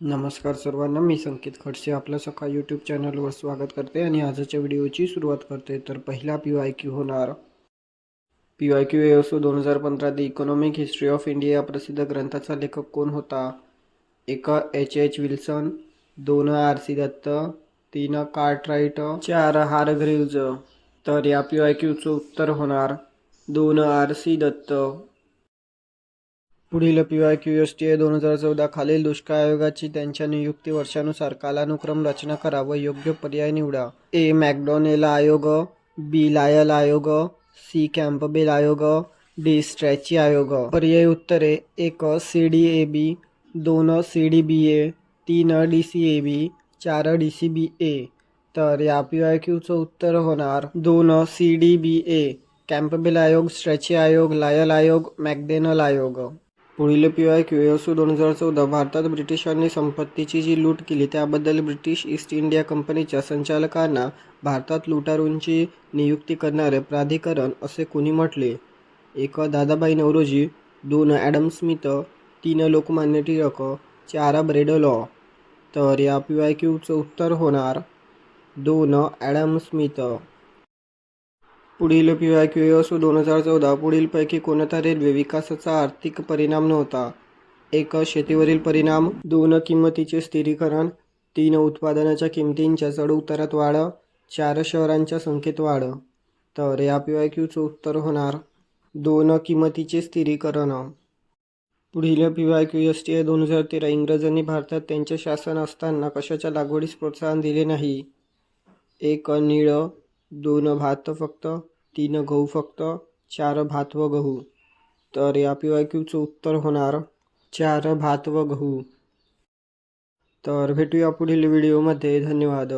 नमस्कार सर्वांना मी संकेत खडसे आपलं सकाळ यूट्यूब चॅनलवर स्वागत करते आणि आजच्या व्हिडिओची सुरुवात करते. तर पहिला पी वाय क्यू होणार. पी वाय क्यू असो दोन हजार पंधरा the economic history of India या प्रसिद्ध ग्रंथाचा लेखक कोण होता? एक एच एच विल्सन दोन आर सी दत्त तीन कार्टराईट चार हारग्रीव्ज तर या पी वाय क्यूचं उत्तर होणार. दोन आर सी दत्त पुढील P Y Q S T A दोन हजार चौदा खालील दुष्काळ आयोगाची त्यांच्या नियुक्ती वर्षानुसार कालानुक्रम रचना करा व योग्य पर्याय निवडा. ए मॅकडॉनेल आयोग. बी लायल आयोग. सी कॅम्पबेल आयोग. डी स्ट्रॅची आयोग. पर्याय उत्तरे. एक सी डी ए बी दोन सी डी बी ए तीन डी सी ए बी चार डी सी बी ए तर या पी वाय क्यूचं उत्तर होणार दोन C D B A Campbell आयोग स्ट्रॅची आयोग लायल आयोग मॅकडेनल आयोग. पुढील पी वाय क्यू एसू दोन हजार चौदा भारतात ब्रिटिशांनी संपत्तीची जी लूट केली त्याबद्दल ब्रिटिश ईस्ट इंडिया कंपनीच्या संचालकांना भारतात लुटारूंची नियुक्ती करणारे प्राधिकरण असे कोणी म्हटले? एक दादाबाई नवरोजी दोन ॲडम स्मिथ तीन लोकमान्य टिळक चार ब्रेड लॉ. तर या पी वाय क्यूचं उत्तर होणार दोन ॲडम स्मिथ. पुढील पी वाय क्यू एस दोन हजार चौदा पुढीलपैकी कोणता रेल्वे विकासाचा आर्थिक परिणाम नव्हता. एक शेतीवरील परिणाम दोन किंमतीचे स्थिरीकरण तीन उत्पादनाच्या किमतींच्या चढउतारात वाढ चार शहरांच्या संख्येत वाढ. तर या पी वाय क्यूचं उत्तर होणार दोन किंमतीचे स्थिरीकरण. पुढील P Y Q S T A दोन हजार तेरा इंग्रजांनी भारतात त्यांचे शासन असताना कशाच्या लागवडीस प्रोत्साहन दिले नाही? एक निळं दोन भात फक्त तीन गहू फक्त चार भात व गहू. तर या पी वाय क्यूचं उत्तर होणार चार भात व गहू. तर भेटूया पुढील व्हिडिओमध्ये. धन्यवाद.